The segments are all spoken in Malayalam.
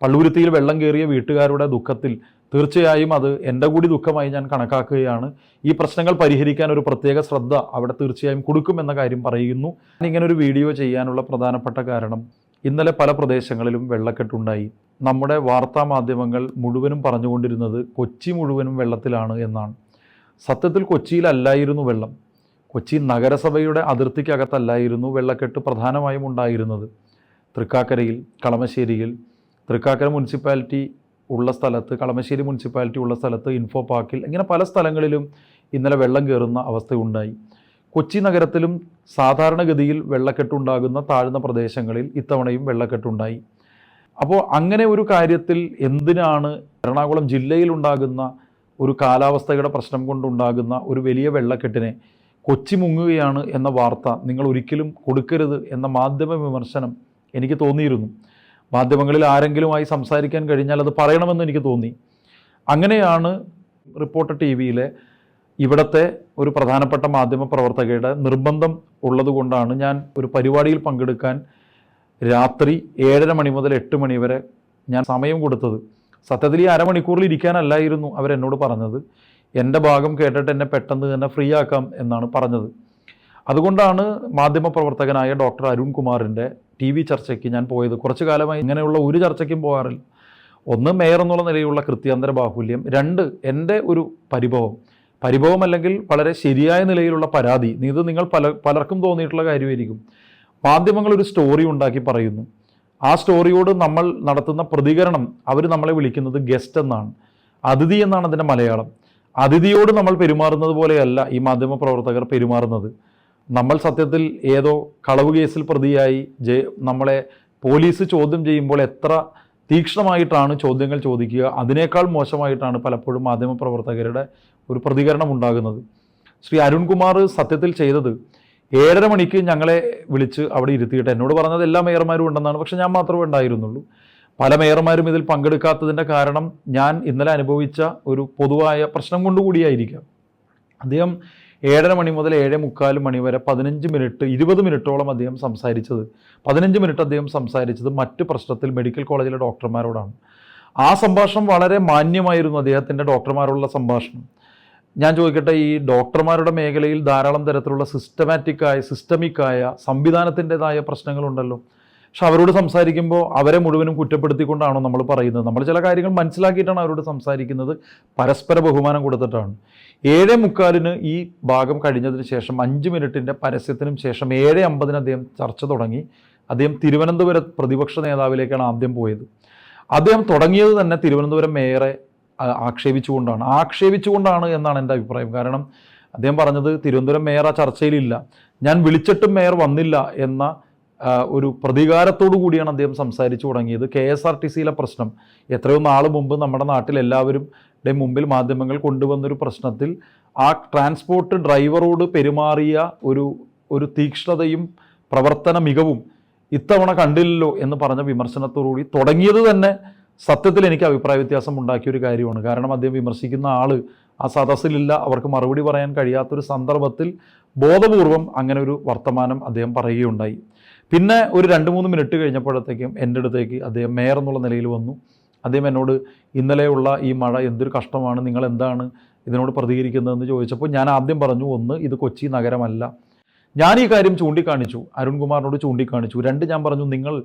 പള്ളുരുത്തിയിൽ വെള്ളം കയറിയ വീട്ടുകാരുടെ ദുഃഖത്തിൽ തീർച്ചയായും അത് എന്റെ കൂടി ദുഃഖമായി ഞാൻ കണക്കാക്കുകയാണ്. ഈ പ്രശ്നങ്ങൾ പരിഹരിക്കാൻ ഒരു പ്രത്യേക ശ്രദ്ധ അവിടെ തീർച്ചയായും കൊടുക്കുമെന്ന കാര്യം പറയുന്നു. ഇങ്ങനെ ഒരു വീഡിയോ ചെയ്യാനുള്ള പ്രധാനപ്പെട്ട കാരണം ഇന്നലെ പല പ്രദേശങ്ങളിലും വെള്ളക്കെട്ടുണ്ടായി നമ്മുടെ വാർത്താ മാധ്യമങ്ങൾ മുഴുവനും പറഞ്ഞുകൊണ്ടിരുന്നത് കൊച്ചി മുഴുവനും വെള്ളത്തിലാണ് എന്നാണ്. സത്യത്തിൽ കൊച്ചിയിലല്ലായിരുന്നു വെള്ളം. കൊച്ചി നഗരസഭയുടെ അതിർത്തിക്കകത്തല്ലായിരുന്നു വെള്ളക്കെട്ട് പ്രധാനമായും ഉണ്ടായിരുന്നത്. തൃക്കാക്കരയിൽ കളമശ്ശേരിയിൽ തൃക്കാക്കര മുനിസിപ്പാലിറ്റി ഉള്ള സ്ഥലത്ത് കളമശ്ശേരി മുനിസിപ്പാലിറ്റി ഉള്ള സ്ഥലത്ത് ഇൻഫോ പാർക്കിൽ ഇങ്ങനെ പല സ്ഥലങ്ങളിലും ഇന്നലെ വെള്ളം കയറുന്ന അവസ്ഥയുണ്ടായി. കൊച്ചി നഗരത്തിലും സാധാരണഗതിയിൽ വെള്ളക്കെട്ടുണ്ടാകുന്ന താഴ്ന്ന പ്രദേശങ്ങളിൽ ഇത്തവണയും വെള്ളക്കെട്ടുണ്ടായി അപ്പോൾ അങ്ങനെ ഒരു കാര്യത്തിൽ എന്തിനാണ് എറണാകുളം ജില്ലയിലുണ്ടാകുന്ന ഒരു കാലാവസ്ഥയുടെ പ്രശ്നം കൊണ്ടുണ്ടാകുന്ന ഒരു വലിയ വെള്ളക്കെട്ടിനെ കൊച്ചി മുങ്ങുകയാണ് എന്ന വാർത്ത നിങ്ങൾ ഒരിക്കലും കൊടുക്കരുത് എന്ന മാധ്യമ വിമർശനം എനിക്ക് തോന്നിയിരുന്നു. മാധ്യമങ്ങളിൽ ആരെങ്കിലുമായി സംസാരിക്കാൻ കഴിഞ്ഞാൽ അത് പറയണമെന്ന് എനിക്ക് തോന്നി. അങ്ങനെയാണ് റിപ്പോർട്ടർ ടി വിയിലെ ഇവിടുത്തെ ഒരു പ്രധാനപ്പെട്ട മാധ്യമ പ്രവർത്തകയുടെ നിർബന്ധം ഉള്ളതുകൊണ്ടാണ് ഞാൻ ഒരു പരിപാടിയിൽ പങ്കെടുക്കാൻ രാത്രി ഏഴര മണി മുതൽ എട്ട് മണി വരെ ഞാൻ സമയം കൊടുത്തത്. സത്യത്തിൽ ഈ അരമണിക്കൂറിൽ ഇരിക്കാനല്ലായിരുന്നു അവരെന്നോട് പറഞ്ഞത്. എന്റെ ഭാഗം കേട്ടിട്ട് എന്നെ പെട്ടെന്ന് തന്നെ ഫ്രീ ആക്കാം എന്നാണ് പറഞ്ഞത്. അതുകൊണ്ടാണ് മാധ്യമപ്രവർത്തകനായ ഡോക്ടർ അരുൺ കുമാറിന്റെ ടി വി ചർച്ചയ്ക്ക് ഞാൻ പോയത് കുറച്ചു കാലമായി ഇങ്ങനെയുള്ള ഒരു ചർച്ചയ്ക്കും പോകാറില്ല. ഒന്ന് മേയർ എന്നുള്ള നിലയിലുള്ള കൃത്യാന്തര ബാഹുല്യം. രണ്ട് എന്റെ ഒരു പരിഭവം. പരിഭവം അല്ലെങ്കിൽ വളരെ ശരിയായ നിലയിലുള്ള പരാതി. ഇത് നിങ്ങൾ പല പലർക്കും തോന്നിയിട്ടുള്ള കാര്യമായിരിക്കും. മാധ്യമങ്ങൾ ഒരു സ്റ്റോറി ഉണ്ടാക്കി പറയുന്നു. ആ സ്റ്റോറിയോട് നമ്മൾ നടത്തുന്ന പ്രതികരണം അവർ നമ്മളെ വിളിക്കുന്നത് ഗസ്റ്റ് എന്നാണ്. അതിഥി എന്നാണ് അതിന്റെ മലയാളം. അതിഥിയോട് നമ്മൾ പെരുമാറുന്നത് പോലെയല്ല ഈ മാധ്യമ പ്രവർത്തകർ പെരുമാറുന്നത്. നമ്മൾ സത്യത്തിൽ ഏതോ കളവ് കേസിൽ പ്രതിയായി നമ്മളെ പോലീസ് ചോദ്യം ചെയ്യുമ്പോൾ എത്ര തീക്ഷ്ണമായിട്ടാണ് ചോദ്യങ്ങൾ ചോദിക്കുക. അതിനേക്കാൾ മോശമായിട്ടാണ് പലപ്പോഴും മാധ്യമപ്രവർത്തകരുടെ ഒരു പ്രതികരണം ഉണ്ടാകുന്നത്. ശ്രീ അരുൺകുമാർ സത്യത്തിൽ ചെയ്തത് ഏഴര മണിക്ക് ഞങ്ങളെ വിളിച്ച് അവിടെ ഇരുത്തിയിട്ട് എന്നോട് പറഞ്ഞത് എല്ലാ മേയർമാരും ഉണ്ടെന്നാണ്. പക്ഷെ ഞാൻ മാത്രമേ ഉണ്ടായിരുന്നുള്ളൂ. പല മേയർമാരും ഇതിൽ പങ്കെടുക്കാത്തതിന്റെ കാരണം ഞാൻ ഇന്നലെ അനുഭവിച്ച ഒരു പൊതുവായ പ്രശ്നം കൊണ്ടുകൂടിയായിരിക്കാം. അദ്ദേഹം ഏഴര മണി മുതൽ ഏഴ് മുക്കാൽ മണി വരെ പതിനഞ്ച് മിനിറ്റ് ഇരുപത് മിനിറ്റോളം അദ്ദേഹം സംസാരിച്ചത്. പതിനഞ്ച് മിനിറ്റ് അദ്ദേഹം സംസാരിച്ചത് മറ്റ് പ്രശ്നത്തിൽ മെഡിക്കൽ കോളേജിലെ ഡോക്ടർമാരോടാണ്. ആ സംഭാഷണം വളരെ മാന്യമായിരുന്നു അദ്ദേഹത്തിന്റെ ഡോക്ടർമാരോടുള്ള സംഭാഷണം. ഞാൻ ചോദിക്കട്ടെ ഈ ഡോക്ടർമാരുടെ മേഖലയിൽ ധാരാളം തരത്തിലുള്ള സിസ്റ്റമാറ്റിക്കായ സിസ്റ്റമിക്കായ സംവിധാനത്തിന്റെതായ പ്രശ്നങ്ങളുണ്ടല്ലോ. പക്ഷെ അവരോട് സംസാരിക്കുമ്പോൾ അവരെ മുഴുവനും കുറ്റപ്പെടുത്തിക്കൊണ്ടാണോ നമ്മൾ പറയുന്നത്? നമ്മൾ ചില കാര്യങ്ങൾ മനസ്സിലാക്കിയിട്ടാണ് അവരോട് സംസാരിക്കുന്നത്. പരസ്പര ബഹുമാനം കൊടുത്തിട്ടാണ്. ഏഴ് മുക്കാലിന് ഈ ഭാഗം കഴിഞ്ഞതിന് ശേഷം അഞ്ച് മിനിറ്റിന്റെ പരസ്യത്തിനും ശേഷം ഏഴ് അമ്പതിന് അദ്ദേഹം ചർച്ച തുടങ്ങി. അദ്ദേഹം തിരുവനന്തപുരം പ്രതിപക്ഷ നേതാവിലേക്കാണ് ആദ്യം പോയത്. അദ്ദേഹം തുടങ്ങിയത് തന്നെ തിരുവനന്തപുരം മേയറെ ആക്ഷേപിച്ചുകൊണ്ടാണ്. ആക്ഷേപിച്ചുകൊണ്ടാണ് എന്നാണ് എന്റെ അഭിപ്രായം. കാരണം അദ്ദേഹം പറഞ്ഞത് തിരുവനന്തപുരം മേയർ ആ ചർച്ചയിലില്ല. ഞാൻ വിളിച്ചിട്ടും മേയർ വന്നില്ല എന്ന ഒരു പ്രതികാരത്തോടു കൂടിയാണ് അദ്ദേഹം സംസാരിച്ചു തുടങ്ങിയത്. കെ എസ് ആർ ടി സിയിലെ പ്രശ്നം. എത്രയോ നാൾ മുമ്പ് നമ്മുടെ നാട്ടിൽ എല്ലാവരും മുമ്പിൽ മാധ്യമങ്ങൾ കൊണ്ടുവന്നൊരു പ്രശ്നത്തിൽ ആ ട്രാൻസ്പോർട്ട് ഡ്രൈവറോട് പെരുമാറിയ ഒരു ഒരു തീക്ഷ്ണതയും പ്രവർത്തന മികവും ഇത്തവണ കണ്ടില്ലല്ലോ എന്ന് പറഞ്ഞ വിമർശനത്തോടുകൂടി തുടങ്ങിയത് തന്നെ സത്യത്തിൽ എനിക്ക് അഭിപ്രായ വ്യത്യാസം ഉണ്ടാക്കിയ ഒരു കാര്യമാണ്. കാരണം അദ്ദേഹം വിമർശിക്കുന്ന ആൾ ആ സദസ്സിലില്ല. അവർക്ക് മറുപടി പറയാൻ കഴിയാത്തൊരു സന്ദർഭത്തിൽ ബോധപൂർവം അങ്ങനെ ഒരു വർത്തമാനം അദ്ദേഹം പറയുകയുണ്ടായി. പിന്നെ ഒരു രണ്ട് മൂന്ന് മിനിറ്റ് കഴിഞ്ഞപ്പോഴത്തേക്കും എന്റെ അടുത്തേക്ക് അദ്ദേഹം മേയർ എന്നുള്ള നിലയിൽ വന്നു. അദ്ദേഹം എന്നോട് ഇന്നലെയുള്ള ഈ മഴ എന്തൊരു കഷ്ടമാണ് നിങ്ങൾ എന്താണ് ഇതിനോട് പ്രതികരിക്കുന്നതെന്ന് ചോദിച്ചപ്പോൾ ഞാൻ ആദ്യം പറഞ്ഞു ഒന്ന് ഇത് കൊച്ചി നഗരമല്ല. ഞാൻ ഈ കാര്യം ചൂണ്ടിക്കാണിച്ചു അരുൺകുമാറിനോട് ചൂണ്ടിക്കാണിച്ചു. രണ്ട് ഞാൻ പറഞ്ഞു നിങ്ങൾ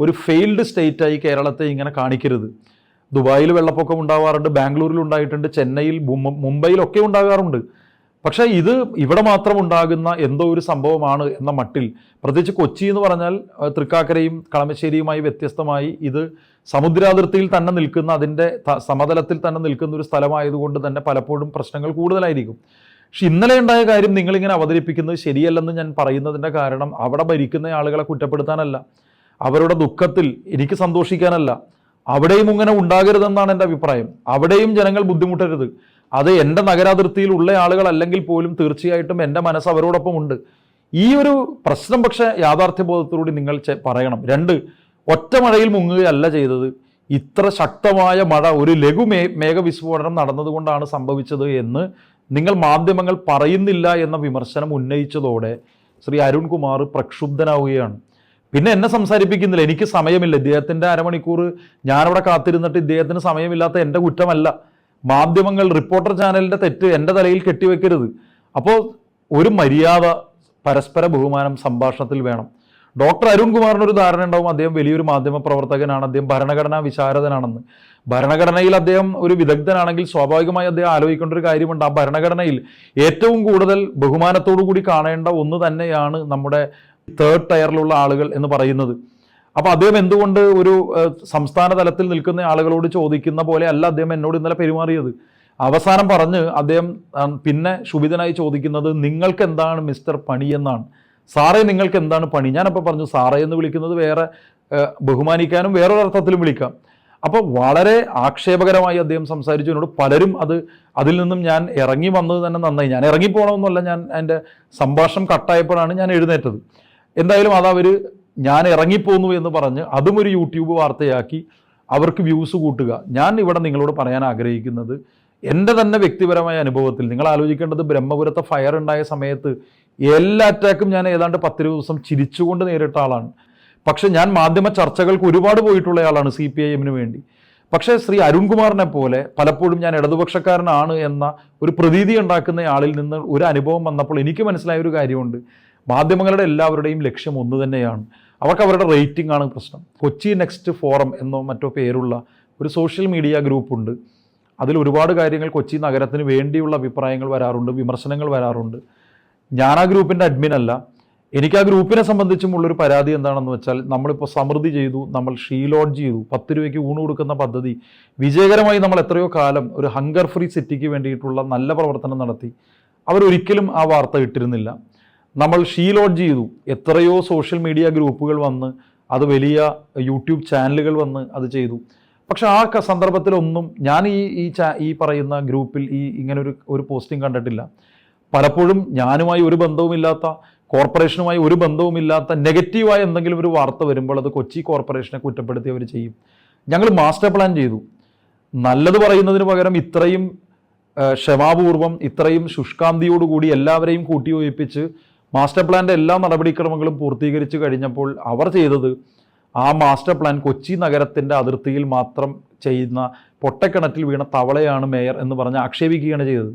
ഒരു ഫെയിൽഡ് സ്റ്റേറ്റായി കേരളത്തെ ഇങ്ങനെ കാണിക്കരുത്. ദുബായിൽ വെള്ളപ്പൊക്കം ഉണ്ടാവാറുണ്ട് ബാംഗ്ലൂരിൽ ഉണ്ടായിട്ടുണ്ട് ചെന്നൈയിൽ മുംബ- മുംബൈയിലൊക്കെ ഉണ്ടാകാറുണ്ട്. പക്ഷേ ഇത് ഇവിടെ മാത്രം ഉണ്ടാകുന്ന എന്തോ ഒരു സംഭവമാണ് എന്ന മട്ടിൽ പ്രത്യേകിച്ച് കൊച്ചി എന്ന് പറഞ്ഞാൽ തൃക്കാക്കരയും കളമശ്ശേരിയുമായി വ്യത്യസ്തമായി ഇത് സമുദ്രാതിർത്തിയിൽ തന്നെ നിൽക്കുന്ന അതിന്റെ സമതലത്തിൽ തന്നെ നിൽക്കുന്ന ഒരു സ്ഥലമായതുകൊണ്ട് തന്നെ പലപ്പോഴും പ്രശ്നങ്ങൾ കൂടുതലായിരിക്കും. പക്ഷെ ഇന്നലെ ഉണ്ടായ കാര്യം നിങ്ങളിങ്ങനെ അവതരിപ്പിക്കുന്നത് ശരിയല്ലെന്ന് ഞാൻ പറയുന്നതിന്റെ കാരണം അവിടെ ഭരിക്കുന്ന ആളുകളെ കുറ്റപ്പെടുത്താനല്ല. അവരുടെ ദുഃഖത്തിൽ എനിക്ക് സന്തോഷിക്കാനല്ല. അവിടെയും ഇങ്ങനെ ഉണ്ടാകരുതെന്നാണ് എന്റെ അഭിപ്രായം. അവിടെയും ജനങ്ങൾ ബുദ്ധിമുട്ടരുത്. അത് എന്റെ നഗരാതിർത്തിയിൽ ഉള്ള ആളുകൾ ആളുകളല്ലെങ്കിൽ പോലും തീർച്ചയായിട്ടും എന്റെ മനസ്സ് അവരോടൊപ്പം ഉണ്ട്. ഈ ഒരു പ്രശ്നം പക്ഷെ യാഥാർത്ഥ്യബോധത്തോടുകൂടി നിങ്ങൾ പറയണം. രണ്ട് ഒറ്റ മഴയിൽ മുങ്ങുകയല്ല ചെയ്തത്. ഇത്ര ശക്തമായ മഴ ഒരു ലഘു മേ മേഘവിസ്ഫോടനം നടന്നതുകൊണ്ടാണ് സംഭവിച്ചത് എന്ന് നിങ്ങൾ മാധ്യമങ്ങൾ പറയുന്നില്ല എന്ന വിമർശനം ഉന്നയിച്ചതോടെ ശ്രീ അരുൺകുമാർ പ്രക്ഷുബ്ധനാവുകയാണ്. പിന്നെ എന്നെ സംസാരിപ്പിക്കുന്നില്ല. എനിക്ക് സമയമില്ല. ഇദ്ദേഹത്തിന്റെ അരമണിക്കൂർ ഞാനവിടെ കാത്തിരുന്നിട്ട് ഇദ്ദേഹത്തിന് സമയമില്ലാത്ത എന്റെ കുറ്റമല്ല. മാധ്യമങ്ങൾ റിപ്പോർട്ടർ ചാനലിന്റെ തെറ്റ് എന്റെ തലയിൽ കെട്ടിവെക്കരുത്. അപ്പോൾ ഒരു മര്യാദ പരസ്പര ബഹുമാനം സംഭാഷണത്തിൽ വേണം. ഡോക്ടർ അരുൺ കുമാറിന് ഒരു ധാരണ ഉണ്ടാവും. അദ്ദേഹം വലിയൊരു മാധ്യമ പ്രവർത്തകനാണ്. അദ്ദേഹം ഭരണഘടനാ വിശാരദനാണെന്ന്. ഭരണഘടനയിൽ അദ്ദേഹം ഒരു വിദഗ്ധനാണെങ്കിൽ സ്വാഭാവികമായി അദ്ദേഹം ആലോചിക്കേണ്ട ഒരു കാര്യമുണ്ട്. ആ ഭരണഘടനയിൽ ഏറ്റവും കൂടുതൽ ബഹുമാനത്തോടു കൂടി കാണേണ്ട ഒന്ന് തന്നെയാണ് നമ്മുടെ തേർഡ് ടയറിലുള്ള ആളുകൾ എന്ന് പറയുന്നത്. അപ്പോൾ അദ്ദേഹം എന്തുകൊണ്ട് ഒരു സംസ്ഥാന തലത്തിൽ നിൽക്കുന്ന ആളുകളോട് ചോദിക്കുന്ന പോലെ അല്ല അദ്ദേഹം എന്നോട് ഇന്നലെ പെരുമാറിയത്? അവസാനം പറഞ്ഞ് അദ്ദേഹം പിന്നെ ശുഭിതനായി ചോദിക്കുന്നത് നിങ്ങൾക്ക് എന്താണ് മിസ്റ്റർ പണി എന്നാണ്? സാറേ നിങ്ങൾക്ക് എന്താണ് പണി? ഞാനപ്പോൾ പറഞ്ഞു സാറേ എന്ന് വിളിക്കുന്നത് വേറെ ബഹുമാനിക്കാനും വേറൊരർത്ഥത്തിലും വിളിക്കാം. അപ്പോൾ വളരെ ആക്ഷേപകരമായി അദ്ദേഹം സംസാരിച്ചു. എന്നോട് പലരും അത് അതിൽ നിന്നും ഞാൻ ഇറങ്ങി വന്നത് തന്നെ നന്നായി. ഞാൻ ഇറങ്ങിപ്പോകണമെന്നല്ല ഞാൻ എന്റെ സംഭാഷണം കട്ടായപ്പോഴാണ് ഞാൻ എഴുന്നേറ്റത്. എന്തായാലും അത് അവർ ഞാൻ ഇറങ്ങിപ്പോന്നു എന്ന് പറഞ്ഞ് അതും ഒരു യൂട്യൂബ് വാർത്തയാക്കി അവർക്ക് വ്യൂസ് കൂട്ടുക. ഞാൻ ഇവിടെ നിങ്ങളോട് പറയാൻ ആഗ്രഹിക്കുന്നത് എന്റെ തന്നെ വ്യക്തിപരമായ അനുഭവത്തിൽ നിങ്ങൾ ആലോചിക്കേണ്ടത് ബ്രഹ്മപുരത്തെ ഫയർ ഉണ്ടായ സമയത്ത് എല്ലാ അറ്റാക്കും ഞാൻ ഏതാണ്ട് പത്ത് ദിവസം ചിരിച്ചുകൊണ്ട് നേരിട്ട ആളാണ്. പക്ഷെ ഞാൻ മാധ്യമ ചർച്ചകൾക്ക് ഒരുപാട് പോയിട്ടുള്ള ആളാണ് സി പി ഐ എമ്മിന് വേണ്ടി. പക്ഷേ ശ്രീ അരുൺകുമാറിനെ പോലെ പലപ്പോഴും ഞാൻ ഇടതുപക്ഷക്കാരനാണ് എന്ന ഒരു പ്രതീതി ഉണ്ടാക്കുന്ന ആളിൽ നിന്ന് ഒരു അനുഭവം വന്നപ്പോൾ എനിക്ക് മനസ്സിലായ ഒരു കാര്യമുണ്ട്. മാധ്യമങ്ങളുടെ എല്ലാവരുടെയും ലക്ഷ്യം ഒന്ന് തന്നെയാണ്. അവർക്ക് അവരുടെ റേറ്റിംഗ് ആണ് പ്രശ്നം. കൊച്ചി നെക്സ്റ്റ് ഫോറം എന്നോ മറ്റോ പേരുള്ള ഒരു സോഷ്യൽ മീഡിയ ഗ്രൂപ്പുണ്ട് അതിൽ ഒരുപാട് കാര്യങ്ങൾ കൊച്ചി നഗരത്തിന് വേണ്ടിയുള്ള അഭിപ്രായങ്ങൾ വരാറുണ്ട് വിമർശനങ്ങൾ വരാറുണ്ട്. ഞാൻ ആ ഗ്രൂപ്പിന്റെ അഡ്മിൻ അല്ല. എനിക്ക് ആ ഗ്രൂപ്പിനെ സംബന്ധിച്ചുമുള്ളൊരു പരാതി എന്താണെന്ന് വെച്ചാൽ നമ്മളിപ്പോൾ സമൃദ്ധി ചെയ്തു നമ്മൾ ഷീലോഡ് ചെയ്തു പത്ത് രൂപയ്ക്ക് ഊണ് കൊടുക്കുന്ന പദ്ധതി വിജയകരമായി നമ്മൾ എത്രയോ കാലം ഒരു ഹങ്കർ ഫ്രീ സിറ്റിക്ക് വേണ്ടിയിട്ടുള്ള നല്ല പ്രവർത്തനം നടത്തി. അവരൊരിക്കലും ആ വാർത്ത ഇട്ടിരുന്നില്ല. നമ്മൾ ഷീലോഡ് ചെയ്തു. എത്രയോ സോഷ്യൽ മീഡിയ ഗ്രൂപ്പുകൾ വന്ന് അത് വലിയ യൂട്യൂബ് ചാനലുകൾ വന്ന് അത് ചെയ്തു. പക്ഷെ ആ സന്ദർഭത്തിലൊന്നും ഞാൻ ഈ ഈ ചാ ഈ പറയുന്ന ഗ്രൂപ്പിൽ ഈ ഇങ്ങനെ ഒരു ഒരു പോസ്റ്റിംഗ് കണ്ടിട്ടില്ല. പലപ്പോഴും ഞാനുമായി ഒരു ബന്ധവുമില്ലാത്ത കോർപ്പറേഷനുമായി ഒരു ബന്ധവുമില്ലാത്ത നെഗറ്റീവായ എന്തെങ്കിലും ഒരു വാർത്ത വരുമ്പോൾ അത് കൊച്ചി കോർപ്പറേഷനെ കുറ്റപ്പെടുത്തി അവർ ചെയ്യും. ഞങ്ങൾ മാസ്റ്റർ പ്ലാൻ ചെയ്തു. നല്ലത് പറയുന്നതിന് പകരം ഇത്രയും ക്ഷമാപൂർവം ഇത്രയും ശുഷ്കാന്തിയോടുകൂടി എല്ലാവരെയും കൂട്ടിയോജിപ്പിച്ച് മാസ്റ്റർ പ്ലാന്റെ എല്ലാ നടപടിക്രമങ്ങളും പൂർത്തീകരിച്ചു കഴിഞ്ഞപ്പോൾ അവർ ചെയ്തത് ആ മാസ്റ്റർ പ്ലാൻ കൊച്ചി നഗരത്തിന്റെ അതിർത്തിയിൽ മാത്രം ചെയ്യുന്ന പൊട്ടക്കിണറ്റിൽ വീണ തവളയാണ് മേയർ എന്ന് പറഞ്ഞ് ആക്ഷേപിക്കുകയാണ് ചെയ്തത്.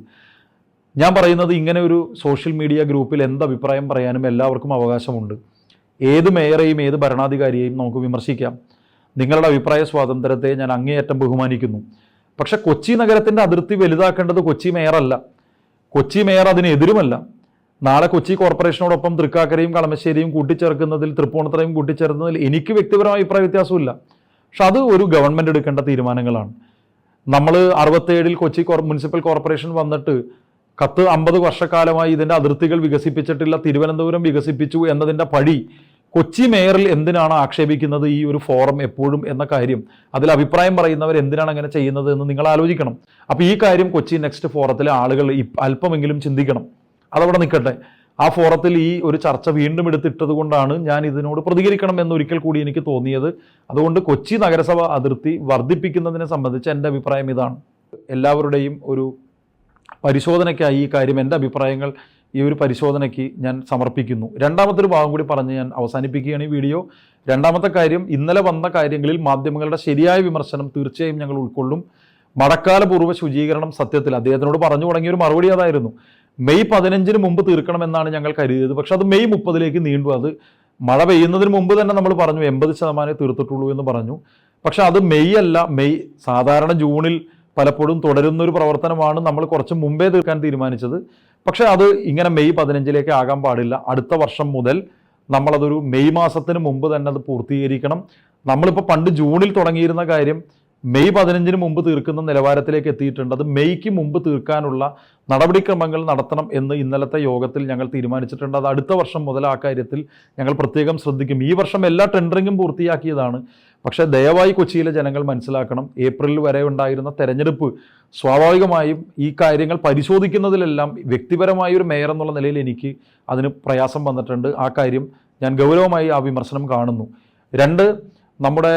ഞാൻ പറയുന്നത് ഇങ്ങനെ ഒരു സോഷ്യൽ മീഡിയ ഗ്രൂപ്പിൽ എന്ത് അഭിപ്രായം പറയാനും എല്ലാവർക്കും അവകാശമുണ്ട്. ഏത് മേയറെയും ഏത് ഭരണാധികാരിയെയും നമുക്ക് വിമർശിക്കാം. നിങ്ങളുടെ അഭിപ്രായ സ്വാതന്ത്ര്യത്തെ ഞാൻ അങ്ങേയറ്റം ബഹുമാനിക്കുന്നു. പക്ഷെ കൊച്ചി നഗരത്തിന്റെ അതിർത്തി വലുതാക്കേണ്ടത് കൊച്ചി മേയറല്ല. കൊച്ചി മേയർ അതിനെതിരുമല്ല നാളെ കൊച്ചി കോർപ്പറേഷനോടൊപ്പം തൃക്കാക്കരയും കളമശ്ശേരിയും കൂട്ടിച്ചേർക്കുന്നതിൽ തൃപ്പൂണിത്തറയും കൂട്ടിച്ചേർക്കുന്നതിൽ എനിക്ക് വ്യക്തിപരമായ അഭിപ്രായ വ്യത്യാസമില്ല പക്ഷെ അത് ഒരു ഗവൺമെന്റ് എടുക്കേണ്ട തീരുമാനങ്ങളാണ്. നമ്മൾ അറുപത്തേഴിൽ കൊച്ചി മുനിസിപ്പൽ കോർപ്പറേഷൻ വന്നിട്ട് കത്ത് അമ്പത് വർഷക്കാലമായി ഇതിന്റെ അതിർത്തികൾ വികസിപ്പിച്ചിട്ടില്ല തിരുവനന്തപുരം വികസിപ്പിച്ചു എന്നതിന്റെ പഴി കൊച്ചി മേയറിൽ എന്തിനാണ് ആക്ഷേപിക്കുന്നത് ഈ ഒരു ഫോറം എപ്പോഴും എന്ന കാര്യം? അതിൽ അഭിപ്രായം പറയുന്നവർ എന്തിനാണ് അങ്ങനെ ചെയ്യുന്നത് എന്ന് നിങ്ങൾ ആലോചിക്കണം. അപ്പോൾ ഈ കാര്യം കൊച്ചി നെക്സ്റ്റ് ഫോറത്തിലെ ആളുകൾ അല്പമെങ്കിലും ചിന്തിക്കണം. അതവിടെ നിൽക്കട്ടെ ആ ഫോറത്തിൽ ഈ ഒരു ചർച്ച വീണ്ടും എടുത്തിട്ടത് കൊണ്ടാണ് ഞാൻ ഇതിനോട് പ്രതികരിക്കണം എന്നൊരിക്കൽ കൂടി എനിക്ക് തോന്നിയത്. അതുകൊണ്ട് കൊച്ചി നഗരസഭ അതിർത്തി വർദ്ധിപ്പിക്കുന്നതിനെ സംബന്ധിച്ച് എന്റെ അഭിപ്രായം ഇതാണ്. എല്ലാവരുടെയും ഒരു പരിശോധനയ്ക്കായി ഈ കാര്യം എന്റെ അഭിപ്രായങ്ങൾ ഈ ഒരു പരിശോധനയ്ക്ക് ഞാൻ സമർപ്പിക്കുന്നു. രണ്ടാമത്തെ ഭാഗം കൂടി പറഞ്ഞ് ഞാൻ അവസാനിപ്പിക്കുകയാണ് ഈ വീഡിയോ. രണ്ടാമത്തെ കാര്യം ഇന്നലെ വന്ന കാര്യങ്ങളിൽ മാധ്യമങ്ങളുടെ ശരിയായ വിമർശനം തീർച്ചയായും ഞങ്ങൾ ഉൾക്കൊള്ളും. മഴക്കാലപൂർവ ശുചീകരണം സത്യത്തിൽ അദ്ദേഹത്തിനോട് പറഞ്ഞു തുടങ്ങിയ ഒരു മറുപടി അതായിരുന്നു. മെയ് പതിനഞ്ചിന് മുമ്പ് തീർക്കണമെന്നാണ് ഞങ്ങൾ കരുതിയത്. പക്ഷെ അത് മെയ് മുപ്പതിലേക്ക് നീണ്ടു. അത് മഴ പെയ്യുന്നതിന് മുമ്പ് തന്നെ നമ്മൾ പറഞ്ഞു എൺപത് ശതമാനമേ തീർത്തിട്ടുള്ളൂ എന്ന് പറഞ്ഞു. പക്ഷെ അത് മെയ് അല്ല മെയ് സാധാരണ ജൂണിൽ പലപ്പോഴും തുടരുന്ന ഒരു പ്രവർത്തനമാണ് നമ്മൾ കുറച്ച് മുമ്പേ തീർക്കാൻ തീരുമാനിച്ചത്. പക്ഷേ അത് ഇങ്ങനെ മെയ് പതിനഞ്ചിലേക്ക് ആകാൻ പാടില്ല. അടുത്ത വർഷം മുതൽ നമ്മളതൊരു മെയ് മാസത്തിന് മുമ്പ് തന്നെ അത് പൂർത്തീകരിക്കണം. നമ്മളിപ്പോൾ പണ്ട് ജൂണിൽ തുടങ്ങിയിരുന്ന കാര്യം മെയ് പതിനഞ്ചിന് മുമ്പ് തീർക്കുന്ന നിലവാരത്തിലേക്ക് എത്തിയിട്ടുണ്ട്. അത് മെയ്ക്ക് മുമ്പ് തീർക്കാനുള്ള നടപടിക്രമങ്ങൾ നടത്തണം എന്ന് ഇന്നലത്തെ യോഗത്തിൽ ഞങ്ങൾ തീരുമാനിച്ചിട്ടുണ്ട്. അത് അടുത്ത വർഷം മുതൽ ആ കാര്യത്തിൽ ഞങ്ങൾ പ്രത്യേകം ശ്രദ്ധിക്കും. ഈ വർഷം എല്ലാ ടെൻഡറിങ്ങും പൂർത്തിയാക്കിയതാണ്. പക്ഷേ ദയവായി കൊച്ചിയിലെ ജനങ്ങൾ മനസ്സിലാക്കണം ഏപ്രിൽ വരെ ഉണ്ടായിരുന്ന തെരഞ്ഞെടുപ്പ് സ്വാഭാവികമായും ഈ കാര്യങ്ങൾ പരിശോധിക്കുന്നതിലെല്ലാം വ്യക്തിപരമായ ഒരു മേയർ എന്നുള്ള നിലയിൽ എനിക്ക് അതിന് പ്രയാസം വന്നിട്ടുണ്ട്. ആ കാര്യം ഞാൻ ഗൗരവമായി ആ വിമർശനം കാണുന്നു. രണ്ട് നമ്മുടെ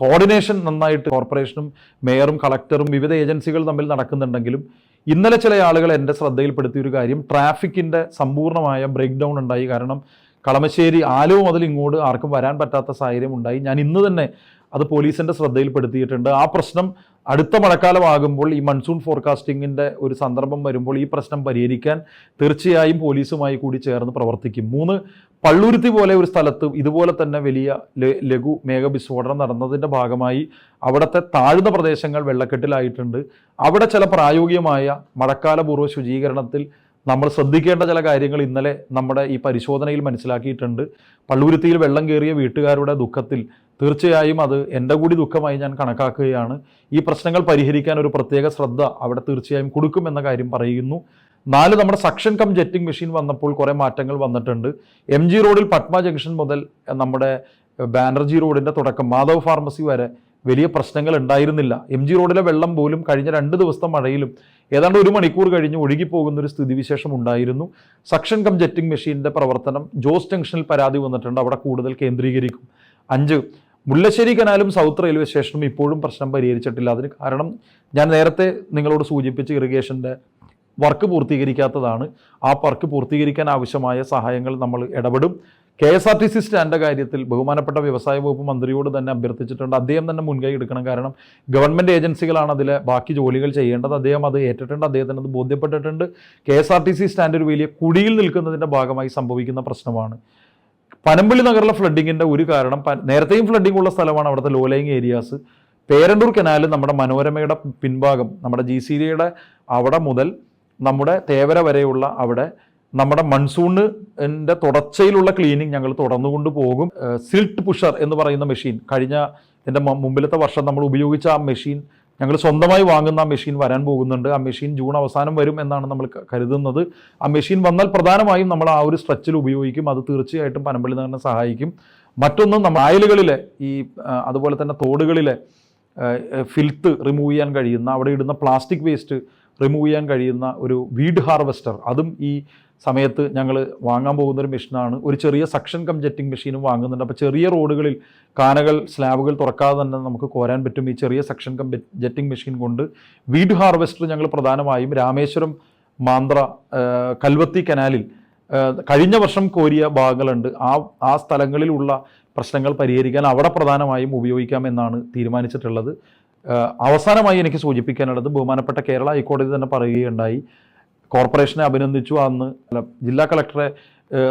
കോർഡിനേഷൻ നന്നായിട്ട് കോർപ്പറേഷനും മേയറും കളക്ടറും വിവിധ ഏജൻസികൾ തമ്മിൽ നടക്കുന്നുണ്ടെങ്കിലും ഇന്നലെ ചില ആളുകൾ എന്റെ ശ്രദ്ധയിൽപ്പെടുത്തിയ ഒരു കാര്യം ട്രാഫിക്കിന്റെ സമ്പൂർണമായ ബ്രേക്ക് ഡൗൺ ഉണ്ടായി. കാരണം കളമശ്ശേരി ആലുവ മുതൽ ഇങ്ങോട്ട് ആർക്കും വരാൻ പറ്റാത്ത സാഹചര്യം ഉണ്ടായി. ഞാൻ ഇന്ന് തന്നെ അത് പോലീസിന്റെ ശ്രദ്ധയിൽപ്പെടുത്തിയിട്ടുണ്ട്. ആ പ്രശ്നം അടുത്ത മഴക്കാലമാകുമ്പോൾ ഈ മൺസൂൺ ഫോർകാസ്റ്റിങ്ങിന്റെ ഒരു സന്ദർഭം വരുമ്പോൾ ഈ പ്രശ്നം പരിഹരിക്കാൻ തീർച്ചയായും പോലീസുമായി കൂടി ചേർന്ന് പ്രവർത്തിക്കും. മൂന്ന് പള്ളുരുത്തി പോലെ ഒരു സ്ഥലത്ത് ഇതുപോലെ തന്നെ വലിയ ലഘു മേഘവിസ്ഫോടനം നടന്നതിന്റെ ഭാഗമായി അവിടുത്തെ താഴ്ന്ന പ്രദേശങ്ങൾ വെള്ളക്കെട്ടിലായിട്ടുണ്ട്. അവിടെ ചില പ്രായോഗികമായ മഴക്കാലപൂർവ ശുചീകരണത്തിൽ നമ്മൾ ശ്രദ്ധിക്കേണ്ട ചില കാര്യങ്ങൾ ഇന്നലെ നമ്മുടെ ഈ പരിശോധനയിൽ മനസ്സിലാക്കിയിട്ടുണ്ട്. പള്ളുരുത്തിയിൽ വെള്ളം കയറിയ വീട്ടുകാരുടെ ദുഃഖത്തിൽ തീർച്ചയായും അത് എന്റെ കൂടി ദുഃഖമായി ഞാൻ കണക്കാക്കുകയാണ്. ഈ പ്രശ്നങ്ങൾ പരിഹരിക്കാൻ ഒരു പ്രത്യേക ശ്രദ്ധ അവിടെ തീർച്ചയായും കൊടുക്കുമെന്ന കാര്യം പറയുന്നു. നാല് നമ്മുടെ സക്ഷൻ കം ജെറ്റിംഗ് മെഷീൻ വന്നപ്പോൾ കുറേ മാറ്റങ്ങൾ വന്നിട്ടുണ്ട്. എം ജി റോഡിൽ പത്മ ജംഗ്ഷൻ മുതൽ നമ്മുടെ ബാനർജി റോഡിന്റെ തുടക്കം മാധവ് ഫാർമസി വരെ വലിയ പ്രശ്നങ്ങൾ ഉണ്ടായിരുന്നില്ല. എം ജി റോഡിലെ വെള്ളം പോലും കഴിഞ്ഞ രണ്ട് ദിവസത്തെ മഴയിലും ഏതാണ്ട് ഒരു മണിക്കൂർ കഴിഞ്ഞ് ഒഴുകിപ്പോകുന്ന ഒരു സ്ഥിതിവിശേഷം ഉണ്ടായിരുന്നു. സക്ഷൻ കം ജെറ്റിംഗ് മെഷീന്റെ പ്രവർത്തനം ജോസ് ജംഗ്ഷനിൽ പരാതി വന്നിട്ടുണ്ട്. അവിടെ കൂടുതൽ കേന്ദ്രീകരിക്കും. അഞ്ച് മുല്ലശ്ശേരി കനാലും സൗത്ത് റെയിൽവേ സ്റ്റേഷനും ഇപ്പോഴും പ്രശ്നം പരിഹരിച്ചിട്ടില്ല. അതിന് കാരണം ഞാൻ നേരത്തെ നിങ്ങളോട് സൂചിപ്പിച്ച ഇറിഗേഷന്റെ വർക്ക് പൂർത്തീകരിക്കാത്തതാണ്. ആ വർക്ക് പൂർത്തീകരിക്കാൻ ആവശ്യമായ സഹായങ്ങൾ നമ്മൾ ഇടപെടും. K S R T C stand കാര്യത്തിൽ ബഹുമാനപ്പെട്ട വ്യവസായ വകുപ്പ് മന്ത്രിയോട് തന്നെ അഭ്യർത്ഥിച്ചിട്ടുണ്ട്. അദ്ദേഹം തന്നെ മുൻകൈ എടുക്കണം. കാരണം ഗവൺമെന്റ് ഏജൻസികളാണ് അതിലെ ബാക്കി ജോലികൾ ചെയ്യേണ്ടത്. അദ്ദേഹം അത് ഏറ്റിട്ടുണ്ട്. അദ്ദേഹത്തിന് അത് ബോധ്യപ്പെട്ടിട്ടുണ്ട്. K S R T C stand ഒരു വലിയ കുടിയിൽ നിൽക്കുന്നതിന്റെ ഭാഗമായി സംഭവിക്കുന്ന പ്രശ്നമാണ്. പനമ്പള്ളി നഗറിലെ ഫ്ലഡിങ്ങിന്റെ ഒരു കാരണം നേരത്തെയും ഫ്ലഡിംഗ് ഉള്ള സ്ഥലമാണ് അവിടുത്തെ ലോലയിങ് ഏരിയാസ് പേരണ്ടൂർ കനാൽ നമ്മുടെ മനോരമയുടെ പിൻഭാഗം നമ്മുടെ ജി സി ഡിയുടെ അവിടെ മുതൽ നമ്മുടെ തേവര വരെയുള്ള അവിടെ നമ്മുടെ മൺസൂണിന്റെ തുടർച്ചയിലുള്ള ക്ലീനിങ് ഞങ്ങൾ തുടർന്നുകൊണ്ട് പോകും. സിൽട്ട് പുഷർ എന്ന് പറയുന്ന മെഷീൻ കഴിഞ്ഞ എന്റെ മുമ്പിലത്തെ വർഷം നമ്മൾ ഉപയോഗിച്ച ആ മെഷീൻ ഞങ്ങൾ സ്വന്തമായി വാങ്ങുന്ന ആ മെഷീൻ വരാൻ പോകുന്നുണ്ട്. ആ മെഷീൻ ജൂൺ അവസാനം വരും എന്നാണ് നമ്മൾ കരുതുന്നത്. ആ മെഷീൻ വന്നാൽ പ്രധാനമായും നമ്മൾ ആ ഒരു സ്ട്രെച്ചിൽ ഉപയോഗിക്കും. അത് തീർച്ചയായിട്ടും പനമ്പള്ളി നഗറിനെ സഹായിക്കും. മറ്റൊന്ന് നമ്മൾ ആയലുകളിലെ ഈ അതുപോലെ തന്നെ തോടുകളിലെ ഫിൽത്ത് റിമൂവ് ചെയ്യാൻ കഴിയുന്ന അവിടെ ഇടുന്ന പ്ലാസ്റ്റിക് വേസ്റ്റ് റിമൂവ് ചെയ്യാൻ കഴിയുന്ന ഒരു വീഡ് ഹാർവെസ്റ്റർ. അതും ഈ സമയത്ത് ഞങ്ങൾ വാങ്ങാൻ പോകുന്ന ഒരു മെഷീനാണ്. ഒരു ചെറിയ സക്ഷൻ കം ജെറ്റിംഗ് മെഷീനും വാങ്ങുന്നുണ്ട്. അപ്പോൾ ചെറിയ റോഡുകളിൽ കാനകൾ സ്ലാബുകൾ തുറക്കാതെ തന്നെ നമുക്ക് കോരാൻ പറ്റും ഈ ചെറിയ സക്ഷൻ കം ജെറ്റിംഗ് മെഷീൻ കൊണ്ട്. വീഡ് ഹാർവെസ്റ്റർ ഞങ്ങൾ പ്രധാനമായും രാമേശ്വരം മാന്ത്ര കൽവത്തി കനാലിൽ കഴിഞ്ഞ വർഷം കോരിയ ഭാഗങ്ങളുണ്ട്. ആ ആ സ്ഥലങ്ങളിലുള്ള പ്രശ്നങ്ങൾ പരിഹരിക്കാൻ അവിടെ പ്രധാനമായും ഉപയോഗിക്കാമെന്നാണ് തീരുമാനിച്ചിട്ടുള്ളത്. അവസാനമായി എനിക്ക് സൂചിപ്പിക്കാനുള്ളത് ബഹുമാനപ്പെട്ട കേരള ഹൈക്കോടതി തന്നെ പറയുകയുണ്ടായി. കോർപ്പറേഷനെ അഭിനന്ദിച്ചു അന്ന്. അല്ല, ജില്ലാ കളക്ടറെ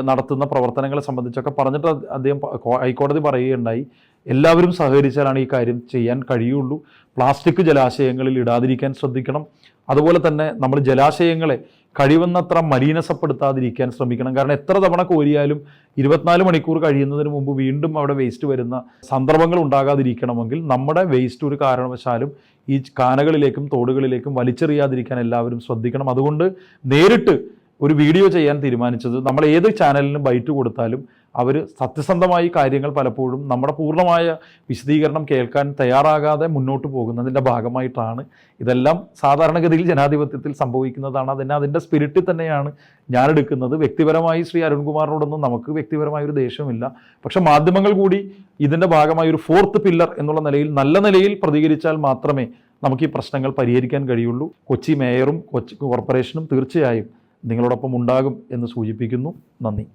നടത്തുന്ന പ്രവർത്തനങ്ങളെ സംബന്ധിച്ചൊക്കെ പറഞ്ഞിട്ട് അദ്ദേഹം ഹൈക്കോടതി പറയുകയുണ്ടായി. എല്ലാവരും സഹകരിച്ചാലാണ് ഈ കാര്യം ചെയ്യാൻ കഴിയുള്ളൂ. പ്ലാസ്റ്റിക് ജലാശയങ്ങളിൽ ഇടാതിരിക്കാൻ ശ്രദ്ധിക്കണം. അതുപോലെ തന്നെ നമ്മൾ ജലാശയങ്ങളെ കഴിയുന്നത്ര മലീനസപ്പെടുത്താതിരിക്കാൻ ശ്രമിക്കണം. കാരണം എത്ര തവണ കോരിയാലും ഇരുപത്തിനാല് മണിക്കൂർ കഴിയുന്നതിന് മുമ്പ് വീണ്ടും അവിടെ വേസ്റ്റ് വരുന്ന സന്ദർഭങ്ങൾ ഉണ്ടാകാതിരിക്കണമെങ്കിൽ നമ്മുടെ വേസ്റ്റ് ഒരു കാരണവശാലും ഈ കാനകളിലേക്കും തോടുകളിലേക്കും വലിച്ചെറിയാതിരിക്കാൻ എല്ലാവരും ശ്രദ്ധിക്കണം. അതുകൊണ്ട് നേരിട്ട് ഒരു വീഡിയോ ചെയ്യാൻ തീരുമാനിച്ചത് നമ്മൾ ഏത് ചാനലിനും ബൈറ്റ് കൊടുത്താലും അവർ സത്യസന്ധമായി കാര്യങ്ങൾ പലപ്പോഴും നമ്മുടെ പൂർണമായ വിശദീകരണം കേൾക്കാൻ തയ്യാറാകാതെ മുന്നോട്ട് പോകുന്നതിന്റെ ഭാഗമായിട്ടാണ് ഇതെല്ലാം സാധാരണഗതിയിൽ ജനാധിപത്യത്തിൽ സംഭവിക്കുന്നതാണ്. അതിനെ അതിന്റെ സ്പിരിറ്റിൽ തന്നെയാണ് ഞാൻ എടുക്കുന്നത് വ്യക്തിപരമായി ശ്രീ അരുൺകുമാറിനോടൊന്നും നമുക്ക് വ്യക്തിപരമായ ഒരു ദേഷ്യമില്ല പക്ഷെ മാധ്യമങ്ങൾ കൂടി ഇതിന്റെ ഭാഗമായ ഒരു ഫോർത്ത് പില്ലർ എന്നുള്ള നിലയിൽ നല്ല നിലയിൽ പ്രതികരിച്ചാൽ മാത്രമേ നമുക്ക് ഈ പ്രശ്നങ്ങൾ പരിഹരിക്കാൻ കഴിയുള്ളൂ. കൊച്ചി മേയറും കൊച്ചി കോർപ്പറേഷനും തീർച്ചയായും നിങ്ങളോടൊപ്പം ഉണ്ടാകും എന്ന് സൂചിപ്പിക്കുന്നു. നന്ദി.